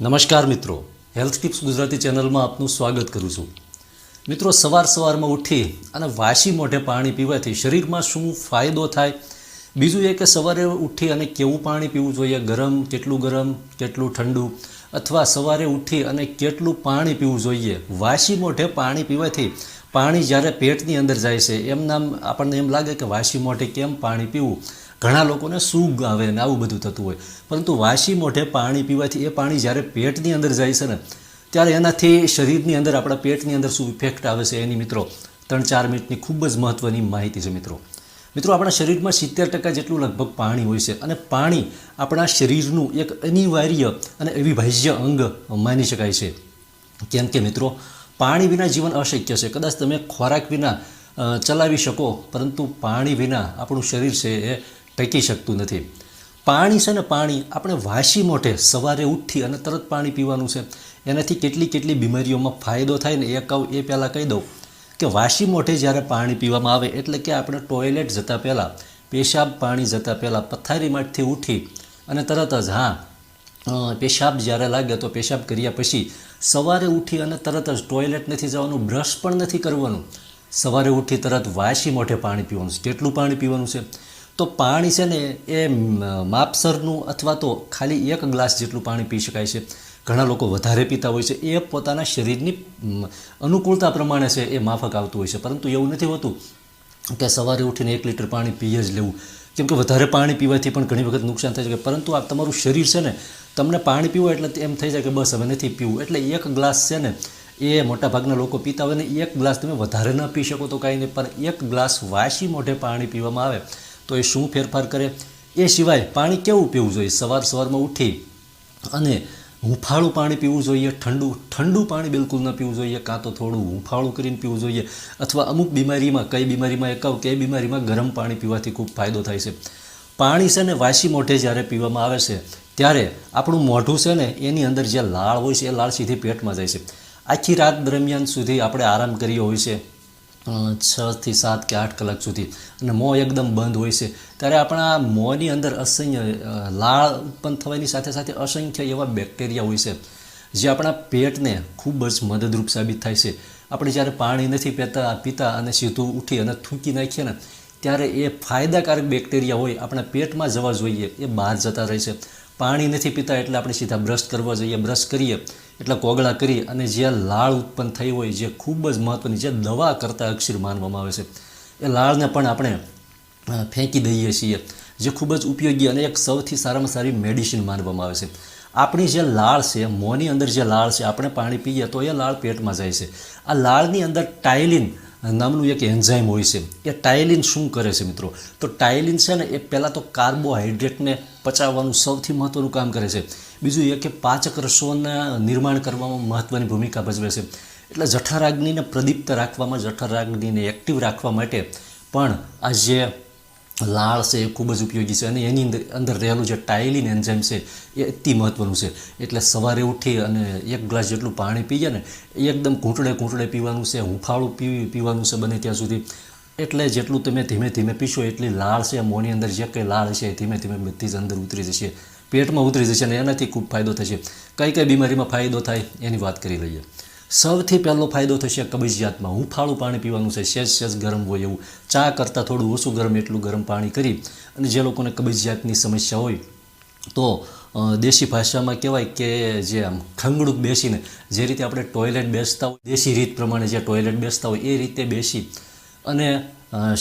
નમસ્કાર મિત્રો. Health tips Gujarati ચેનલમાં આપનું સ્વાગત કરું છું. મિત્રો, સવાર સવારમાં ઉઠી અને વાસી મોઢે પાણી પીવાથી શરીરમાં શું ફાયદો થાય? બીજું એ કે સવારે ઉઠી અને કેવું પાણી પીવું જોઈએ? ગરમ, કેટલું ગરમ, કેટલું ઠંડુ? અથવા સવારે ઉઠી અને કેટલું પાણી પીવું જોઈએ? વાસી મોઢે પાણી પીવાથી પાણી જ્યારે પેટની અંદર જાય છે, એમ નામ આપણને એમ લાગે કે વાસી મોઢે કેમ પાણી પીવું? ઘણા લોકોને સૂગ આવે ને આવું બધું થતું હોય. પરંતુ વાસી મોઢે પાણી પીવાથી એ પાણી જ્યારે પેટની અંદર જાય છે ને, ત્યારે એનાથી શરીરની અંદર આપણા પેટની અંદર શું ઇફેક્ટ આવે છે એની મિત્રો? ત્રણ ચાર મિનિટની ખૂબ જ મહત્ત્વની માહિતી છે મિત્રો. મિત્રો, આપણા શરીરમાં સિત્તેર ટકા જેટલું લગભગ પાણી હોય છે અને પાણી આપણા શરીરનું એક અનિવાર્ય અને અવિભાજ્ય અંગ માની શકાય છે. કેમ કે મિત્રો, પાણી વિના જીવન અશક્ય છે. કદાચ તમે ખોરાક વિના ચલાવી શકો, પરંતુ પાણી વિના આપણું શરીર છે એ ટકી શકતું નથી. પાણી છે ને પાણી આપણે વાસી મોઢે સવારે ઉઠી અને તરત પાણી પીવાનું છે. એનાથી કેટલી કેટલી બીમારીઓમાં ફાયદો થાય ને એ કહું એ પહેલાં કહી દઉં કે વાસી મોઢે જ્યારે પાણી પીવામાં આવે એટલે કે આપણે ટોયલેટ જતાં પહેલાં, પેશાબ પાણી જતાં પહેલાં પથારીમાંથી ઉઠી અને તરત જ હા પેશાબ જ્યારે લાગે તો પેશાબ કર્યા પછી સવારે ઉઠી અને તરત જ ટોયલેટ નથી જવાનું, બ્રશ પણ નથી કરવાનું. સવારે ઉઠી તરત વાસી મોઢે પાણી પીવાનું છે. કેટલું પાણી પીવાનું છે? તો પાણી છે ને એ માપસરનું અથવા તો ખાલી એક ગ્લાસ જેટલું પાણી પી શકાય છે. ઘણા લોકો વધારે પીતા હોય છે. એ પોતાના શરીરની અનુકૂળતા પ્રમાણે છે એ માફક આવતું હોય છે. પરંતુ એવું નથી હોતું કે સવારે ઉઠીને એક લીટર પાણી પીએ જ લેવું. કેમ કે વધારે પાણી પીવાથી પણ ઘણી વખત નુકસાન થઈ શકે પરંતુ આ તમારું શરીર છે ને, તમને પાણી પીવું એટલે એમ થઈ જાય કે બસ હવે નથી પીવું. એટલે એક ગ્લાસ છે ને, એ મોટાભાગના લોકો પીતા હોય ને, એક ગ્લાસ તમે વધારે ન પી શકો તો કાંઈ નહીં, પણ એક ગ્લાસ વાસી મોઢે પાણી પીવામાં આવે. તો એ શું ફેરફાર કરે? એ સિવાય પાણી કેવું પીવું જોઈએ? સવાર સવારમાં ઉઠી અને હુંફાળું પાણી પીવું જોઈએ, ઠંડુ ઠંડુ પાણી બિલકુલ ન પીવું જોઈએ, કાં તો થોડું હુંફાળું કરીને પીવું જોઈએ, અથવા અમુક બીમારીમાં, કઈ બીમારીમાં એ કહું કે એ બીમારીમાં ગરમ પાણી પીવાથી ખૂબ ફાયદો થાય છે. પાણી છે ને વાસી મોઢે જ્યારે પીવામાં આવે છે, ત્યારે આપણું મોઢું છે ને એની અંદર જે લાળ હોય છે, એ લાળ સીધી પેટમાં જાય છે. આખી રાત દરમિયાન સુધી આપણે આરામ કર્યો હોય છે. અ, છ થી સાત કે આઠ કલાક સુધી. અને મોં એકદમ બંધ હોય છે. ત્યારે આપણા મોંની અંદર અસંખ્ય લાળ ઉત્પન્ન થવાની સાથે સાથે અસંખ્ય એવા બેક્ટેરિયા હોય છે જે આપણા પેટને ખૂબ જ મદદરૂપ સાબિત થાય છે. આપણે જ્યારે પાણી નથી પીતા પીતા અને સીધું ઉઠી અને થૂંકી નાખીએ ને ત્યારે એ ફાયદાકારક બેક્ટેરિયા હોય આપણા પેટમાં જવા જોઈએ એ બહાર જતા રહે છે. પાણી નથી પીતા એટલે આપણે સીધા બ્રશ કરવા જોઈએ, બ્રશ કરીએ, એટલે કોગળા કરી અને જે લાળ ઉત્પન્ન થઈ હોય, જે ખૂબ જ મહત્ત્વની જે દવા કરતાં અક્ષર માનવામાં આવે છે. એ લાળને પણ આપણે ફેંકી દઈએ છીએ, જે ખૂબ જ ઉપયોગી અને એક સૌથી સારામાં સારી મેડિસિન માનવામાં આવે છે. આપણી જે લાળ છે, મોંની અંદર જે લાળ છે, આપણે પાણી પીએ તો એ લાળ પેટમાં જાય છે. આ લાળની અંદર ટાઇલિન નામનું એક એન્ઝાઇમ હોય છે. એ ટાયલિન શું કરે છે મિત્રો? તો ટાયલિન છે ને, એ પહેલાં તો કાર્બોહાઈડ્રેટને પચાવવાનું સૌથી મહત્ત્વનું કામ કરે છે. બીજું એ કે પાચક રસોના નિર્માણ કરવામાં મહત્ત્વની ભૂમિકા ભજવે છે. એટલે જઠરાગ્નિને પ્રદીપ્ત રાખવામાં, જઠરાગ્નિને એક્ટિવ રાખવા માટે પણ આ જે લાળ છે એ ખૂબ જ ઉપયોગી છે. અને એની અંદર અંદર રહેલું જે ટાઇલિન એન્ઝાઇમ છે, એ અતિ મહત્ત્વનું છે. એટલે સવારે ઉઠી અને એક ગ્લાસ જેટલું પાણી પીએ ને એકદમ ઘૂંટડે ઘૂંટડે પીવાનું છે, હુંફાળું પી પીવાનું છે બને ત્યાં સુધી. એટલે જેટલું તમે ધીમે ધીમે પીશો, એટલી લાળ છે મોની અંદર જે કંઈ લાળ છે એ ધીમે ધીમે બધી જ અંદર ઉતરી જશે. પેટમાં ઉતરી જશે અને એનાથી ખૂબ ફાયદો થશે. કઈ કઈ બીમારીમાં ફાયદો થાય એની વાત કરી લઈએ. સૌથી પહેલો ફાયદો થશે કબજિયાતમાં. હુંફાળું પાણી પીવાનું છે, સેજ સેજ ગરમ હોય એવું. ચા કરતાં થોડું ઓછું ગરમ એટલું ગરમ પાણી કરી અને જે લોકોને કબજિયાતની સમસ્યા હોય તો દેશી ભાષામાં કહેવાય કે જે આમ ખંગડું બેસીને જે રીતે આપણે ટોયલેટ બેસતા હોય, દેશી રીત પ્રમાણે જે ટોયલેટ બેસતા હોય એ રીતે બેસી અને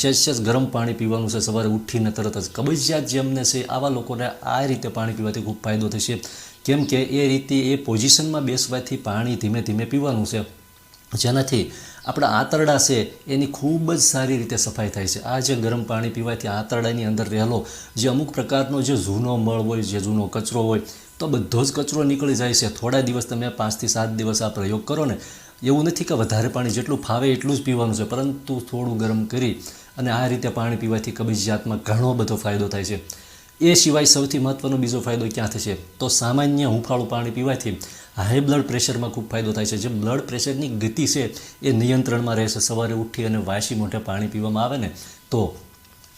સેજ સેજ ગરમ પાણી પીવાનું છે, સવારે ઉઠીને તરત જ. કબજિયાત જેમને છે, આવા લોકોને આ રીતે પાણી પીવાથી ખૂબ ફાયદો થશે. કેમ કે એ રીતે એ પોઝિશનમાં બેસવાથી પાણી ધીમે ધીમે પીવાનું છે. જેનાથી આપણા આંતરડા છે એની ખૂબ જ સારી રીતે સફાઈ થાય છે. આ જે ગરમ પાણી પીવાથી આંતરડાની અંદર રહેલો જે અમુક પ્રકારનો જે જૂનો મળ હોય, જે જૂનો કચરો હોય, તો બધો જ કચરો નીકળી જાય છે. થોડા દિવસ તમે પાંચથી સાત દિવસ આ પ્રયોગ કરો ને, એવું નથી કે વધારે પાણી જેટલું ફાવે એટલું જ પીવાનું છે. પરંતુ થોડું ગરમ કરી અને આ રીતે પાણી પીવાથી કબજિયાતમાં ઘણો બધો ફાયદો થાય છે. એ સિવાય સૌથી મહત્ત્વનો બીજો ફાયદો ક્યાં થશે? તો સામાન્ય હુંફાળું પાણી પીવાથી હાઈ બ્લડ પ્રેશરમાં ખૂબ ફાયદો થાય છે. જે બ્લડ પ્રેશરની ગતિ છે એ નિયંત્રણમાં રહેશે. સવારે ઉઠી અને વાસી મોઢે પાણી પીવામાં આવે ને, તો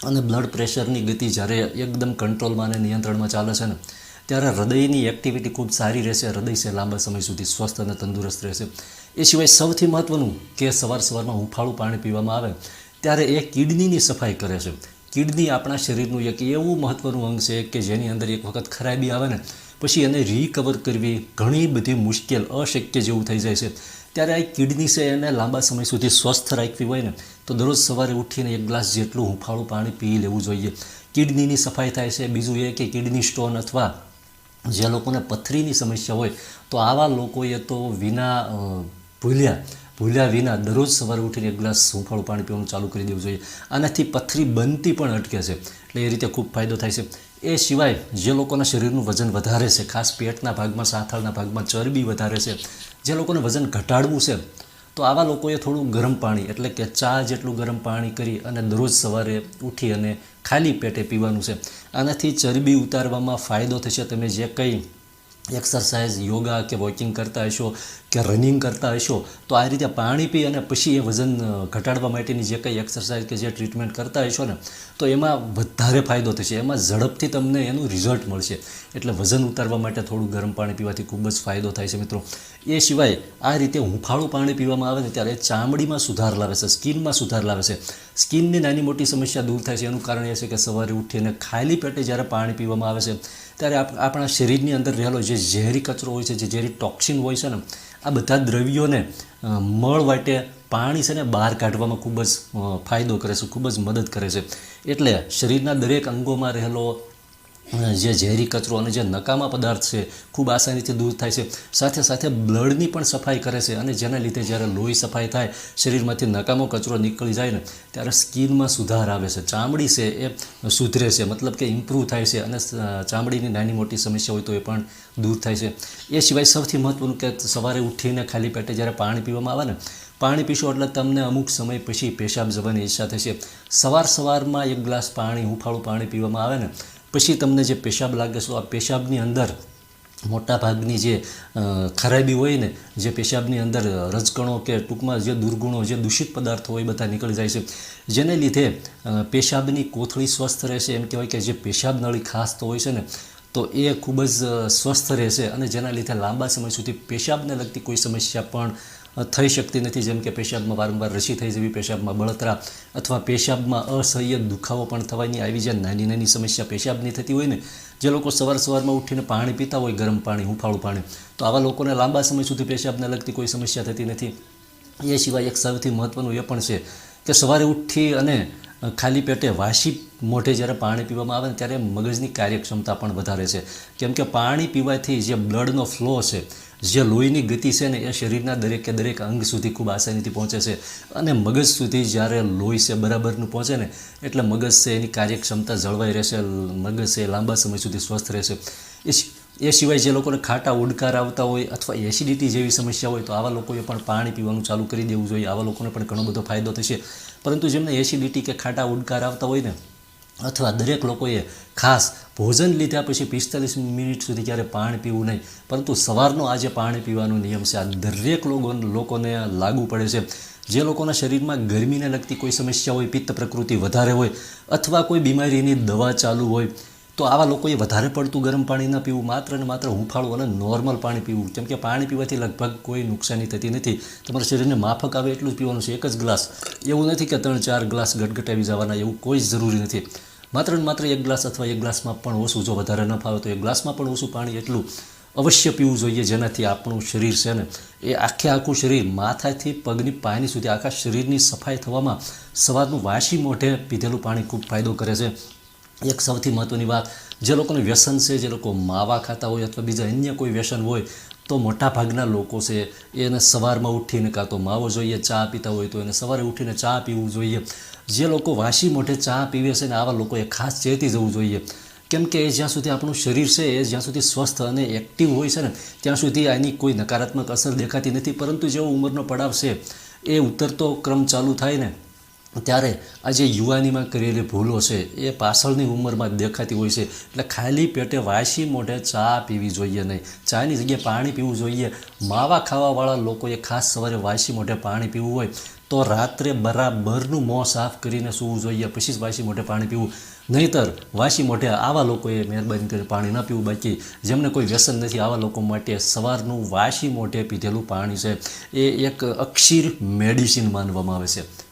અને બ્લડ પ્રેશરની ગતિ જ્યારે એકદમ કંટ્રોલમાં અને નિયંત્રણમાં ચાલે છે ને, ત્યારે હૃદયની એક્ટિવિટી ખૂબ સારી રહેશે. હૃદય છે લાંબા સમય સુધી સ્વસ્થ અને તંદુરસ્ત રહેશે. એ સિવાય સૌથી મહત્ત્વનું કે સવાર સવારમાં હુંફાળું પાણી પીવામાં આવે, ત્યારે એ કિડનીની સફાઈ કરે છે. કિડની આપણા શરીરનું એક એવું મહત્ત્વનું અંગ છે કે જેની અંદર એક વખત ખરાબી આવે ને, પછી એને રિકવર કરવી ઘણી બધી મુશ્કેલ, અશક્ય જેવું થઈ જાય છે. ત્યારે આ કિડની છે, એને લાંબા સમય સુધી સ્વસ્થ રાખવી હોય ને, તો દરરોજ સવારે ઉઠીને એક ગ્લાસ જેટલું હુંફાળું પાણી પી લેવું જોઈએ. કિડનીની સફાઈ થાય છે. બીજું એ કે કિડની સ્ટોન અથવા જે લોકોને પથરીની સમસ્યા હોય, તો આવા લોકોએ તો વિના ભૂલ્યા ભૂલ્યા વિના દરરોજ સવારે ઉઠીને એક ગ્લાસ હુંફાળું પાણી પીવાનું ચાલુ કરી દેવું જોઈએ. આનાથી પથરી બનતી પણ અટકે છે. એટલે એ રીતે ખૂબ ફાયદો થાય છે. એ સિવાય જે લોકોના શરીરનું વજન વધારે છે, ખાસ પેટના ભાગમાં, સાથળના ભાગમાં ચરબી વધારે છે, જે લોકોને વજન ઘટાડવું છે, તો આવા લોકોએ થોડું ગરમ પાણી, એટલે કે ચા જેટલું ગરમ પાણી કરી અને દરરોજ સવારે ઉઠી અને ખાલી પેટે પીવાનું છે. આનાથી ચરબી ઉતારવામાં ફાયદો થશે. તમે જે કંઈ એક્સરસાઇઝ યોગા કે વોકિંગ કરતા હશો કે રનિંગ કરતા હશો, તો આ રીતે પાણી પી અને પછી એ વજન ઘટાડવા માટેની જે કંઈ એક્સરસાઇઝ કે જે ટ્રીટમેન્ટ કરતા હશો ને, તો એમાં વધારે ફાયદો થશે. એમાં ઝડપથી તમને એનું રિઝલ્ટ મળશે. એટલે વજન ઉતારવા માટે થોડું ગરમ પાણી પીવાથી ખૂબ જ ફાયદો થાય છે મિત્રો. એ સિવાય આ રીતે હુંફાળું પાણી પીવામાં આવે ને ત્યારે ચામડીમાં સુધાર લાવે છે, સ્કિનમાં સુધાર લાવે છે. સ્કિનની નાની મોટી સમસ્યા દૂર થાય છે. એનું કારણ એ છે કે સવારે ઉઠીને ખાલી પેટે જ્યારે પાણી પીવામાં આવે છે ત્યારે આપ- આપણા શરીરની અંદર રહેલો જે ઝેરી કચરો હોય છે, જે ઝેરી ટોક્સિન હોય છે ને, આ બધા દ્રવ્યોને મળ વાટે પાણી છે ને બહાર કાઢવામાં ખૂબ જ ફાયદો કરે છે, ખૂબ જ મદદ કરે છે. એટલે શરીરના દરેક અંગોમાં રહેલો જે ઝેરી કચરો અને જે નકામા પદાર્થ છે, ખૂબ આસાનીથી દૂર થાય છે. સાથે સાથે બ્લડની પણ સફાઈ કરે છે અને જેના લીધે જ્યારે લોહી સફાઈ થાય, શરીરમાંથી નકામો કચરો નીકળી જાય ને, ત્યારે સ્કિનમાં સુધાર આવે છે. ચામડી છે એ સુધરે છે, મતલબ કે ઇમ્પ્રૂવ થાય છે અને ચામડીની નાની મોટી સમસ્યા હોય તો એ પણ દૂર થાય છે. એ સિવાય સૌથી મહત્ત્વનું કે સવારે ઉઠીને ખાલી પેટે જ્યારે પાણી પીવામાં આવે ને, પાણી પીશો એટલે તમને અમુક સમય પછી પેશાબ જવાની ઈચ્છા થશે સવાર સવારમાં એક ગ્લાસ પાણી, હુંફાળું પાણી પીવામાં આવે ને પછી તમને જે પેશાબ લાગે છે આ પેશાબની અંદર મોટા ભાગની જે ખરાબી હોય ને, જે પેશાબની અંદર રજકણો કે ટૂંકમાં જે દુર્ગુણો, જે દૂષિત પદાર્થો હોય બધા નીકળી જાય છે. જેને લીધે પેશાબની કોથળી સ્વસ્થ રહેશે. એમ કહેવાય કે જે પેશાબ નળી ખાસ તો હોય છે ને, તો એ ખૂબ જ સ્વસ્થ રહેશે અને જેના લીધે લાંબા સમય સુધી પેશાબને લગતી કોઈ સમસ્યા પણ થઈ શકતી નથી. જેમ કે પેશાબમાં વારંવાર રસી થઈ જવી, પેશાબમાં બળતરા અથવા પેશાબમાં અસહ્ય દુખાવો પણ થવાની આવી જે નાની નાની સમસ્યા પેશાબની થતી હોય ને, જે લોકો સવાર સવારમાં ઉઠીને પાણી પીતા હોય, ગરમ પાણી, હુંફાળું પાણી, તો આવા લોકોને લાંબા સમય સુધી પેશાબને લગતી કોઈ સમસ્યા થતી નથી. એ સિવાય એક સૌથી મહત્ત્વનું એ પણ છે કે સવારે ઉઠી અને ખાલી પેટે વાસી મોઢે જ્યારે પાણી પીવામાં આવે ને ત્યારે મગજની કાર્યક્ષમતા પણ વધારે છે. કેમ કે પાણી પીવાથી જે બ્લડનો ફ્લો છે, જે લોહીની ગતિ છે ને એ શરીરના દરેકે દરેક અંગ સુધી ખૂબ આસાનીથી પહોંચે છે. અને મગજ સુધી જ્યારે લોહી છે બરાબરનું પહોંચે ને, એટલે મગજ છે એની કાર્યક્ષમતા જળવાઈ રહેશે, મગજ છે લાંબા સમય સુધી સ્વસ્થ રહેશે. એ સિવાય જે લોકોને ખાટા ઉડકાર આવતા હોય અથવા એસિડિટી જેવી સમસ્યા હોય તો આવા લોકોએ પણ પાણી પીવાનું ચાલુ કરી દેવું જોઈએ. આવા લોકોને પણ ઘણો બધો ફાયદો થશે. પરંતુ જેમને એસિડિટી કે ખાટા ઉડકાર આવતા હોય ને, અથવા દરેક લોકોએ ખાસ ભોજન લીધા પછી પિસ્તાલીસ મિનિટ સુધી ક્યારે પાણી પીવું નહીં, પરંતુ સવારનો આજે પાણી પીવાનો નિયમ છે. આ દરેક લોકો લોકોને લાગુ પડે છે. જે લોકોના શરીરમાં ગરમીને લગતી કોઈ સમસ્યા હોય, પિત્ત પ્રકૃતિ વધારે હોય, અથવા કોઈ બીમારીની દવા ચાલુ હોય તો આવા લોકોએ વધારે પડતું ગરમ પાણી ન પીવું. માત્ર ને માત્ર હુંફાળું અને નોર્મલ પાણી પીવું. કેમ કે પાણી પીવાથી લગભગ કોઈ નુકસાની થતી નથી. તમારા શરીરને માફક આવે એટલું જ પીવાનું છે. એક જ ગ્લાસ. એવું નથી કે ત્રણ, ચાર ગ્લાસ ગટગટાવી જવાના, એવું કોઈ જરૂરી નથી. માત્ર ને માત્ર એક ગ્લાસ અથવા એક ગ્લાસમાં પણ ઓછું. જો વધારે ન ફાવે તો એક ગ્લાસમાં પણ ઓછું પાણી એટલું અવશ્ય પીવું જોઈએ, જેનાથી આપણું શરીર છે ને, એ આખે આખું શરીર માથાથી પગની પાયની સુધી આખા શરીરની સફાઈ થવામાં સવારનું વાસી મોઢે પીધેલું પાણી ખૂબ ફાયદો કરે છે. એક સૌથી મહત્ત્વની વાત, જે લોકોને વ્યસન છે, જે લોકો માવા ખાતા હોય અથવા બીજા અન્ય કોઈ વ્યસન હોય, તો મોટા ભાગના લોકો છે, એને સવારમાં ઉઠીને કાં તો માવો જોઈએ, ચા પીતા હોય તો એને સવારે ઉઠીને ચા પીવું જોઈએ. જે લોકો વાસી મોઢે ચા પીવે છે ને આવા લોકોએ ખાસ ચેતી જવું જોઈએ. કેમ કે જ્યાં સુધી આપણું શરીર છે, એ જ્યાં સુધી સ્વસ્થ અને એક્ટિવ હોય છે ને, ત્યાં સુધી આની કોઈ નકારાત્મક અસર દેખાતી નથી, પરંતુ જેવો ઉંમરનો પડાવ છે, એ ઉતરતો ક્રમ ચાલુ થાય ને ત્યારે આ જે યુવાનીમાં કરેલી ભૂલો છે, એ પાછળની ઉંમરમાં દેખાતી હોય છે. એટલે ખાલી પેટે વાસી મોઢે ચા પીવી જોઈએ નહીં. ચાની જગ્યાએ પાણી પીવું જોઈએ. માવા ખાવાવાળા લોકોએ ખાસ સવારે વાસી મોઢે પાણી પીવું હોય તો રાત્રે બરાબરનું મોં સાફ કરીને સૂવું જોઈએ. પછી જ વાસી મોઢે પાણી પીવું. નહીંતર વાસી મોઢે આવા લોકોએ મહેરબાની કરી પાણી ન પીવું બાકી. જેમને કોઈ વ્યસન નથી, આવા લોકો માટે સવારનું વાસી મોઢે પીધેલું પાણી છે. એ એક અક્ષીર મેડિસિન માનવામાં આવે છે.